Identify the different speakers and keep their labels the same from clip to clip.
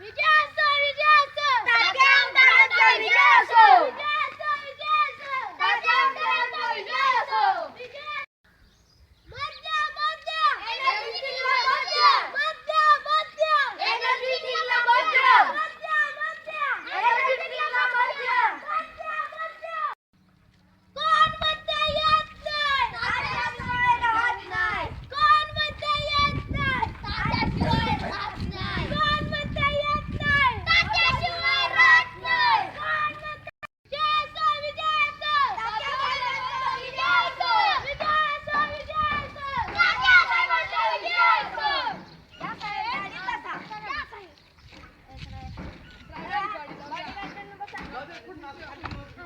Speaker 1: Rica etsin, rica etsin. Takam, takam,
Speaker 2: rica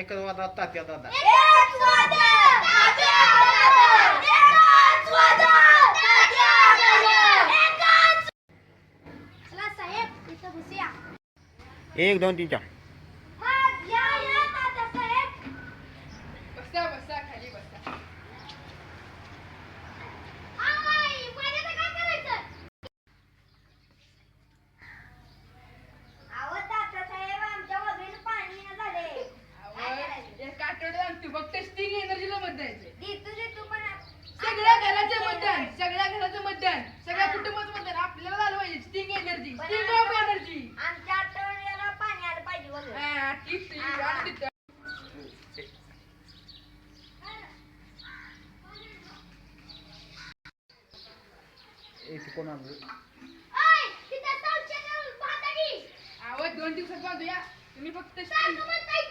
Speaker 2: okay okay हा एक वादा तात्या दादा.
Speaker 3: साहेब इथं बसूया.
Speaker 2: एक दोन तीन चार
Speaker 3: मग या या तात्या साहेब
Speaker 4: बसा बसा खाली बसा
Speaker 3: आई माझ्याचं काय करायचं
Speaker 4: आवड एक आठवड्यात आमची फक्त स्टिंग एनर्जीला मत द्यायचे सगळ्या घराचं मतदान सगळ्या घराचं मतदान सगळ्या कुटुंबाचं मतदान आपल्याला झालं पाहिजे. Sting energy Sting of energy
Speaker 1: आमच्या आठवड्याला पाणी आलं पाहिजे वगैरे
Speaker 4: आवड दोन दिवसात बांधूया. तुम्ही फक्त
Speaker 3: सारखं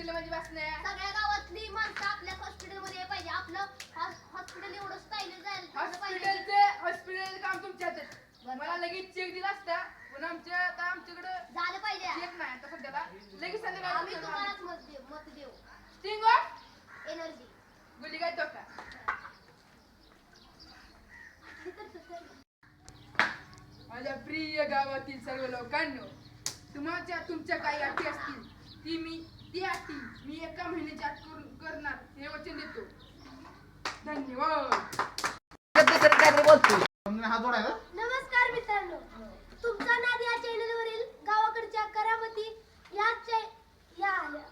Speaker 4: करून दिलं म्हणजे बस नाही
Speaker 3: सगळ्या गावातली माणसं आपल्या हॉस्पिटलमध्ये यायला पाहिजे. आपलं हॉस्पिटल एवढं स्टाईल जायला पाहिजे.
Speaker 4: हॉस्पिटलचं हॉस्पिटलचं काम तुमच्या हातात. मला लगेच चेक दिला असता. पण आमच्या आता आमच्याकडं
Speaker 3: झालं पाहिजे.
Speaker 4: चेक नाही आता सध्याला. लगेच
Speaker 3: आम्ही
Speaker 4: संध्याकाळी
Speaker 3: तुम्हालाच मत देऊ मत देऊ.
Speaker 4: स्टिंग
Speaker 3: एनर्जी
Speaker 4: गुली काय टोका माझ्या प्रिय गावातील सर्व लोकांनो तुम्हाच्या तुमच्या काही अटी असतील ती आटी मी एका महिन्याच्या आत करून करणार. हे वचन देतो. धन्यवाद.
Speaker 3: नमस्कार मित्रांनो. तुमचा नाद या चॅनलवरील गावाकडच्या करामती या चॅ- या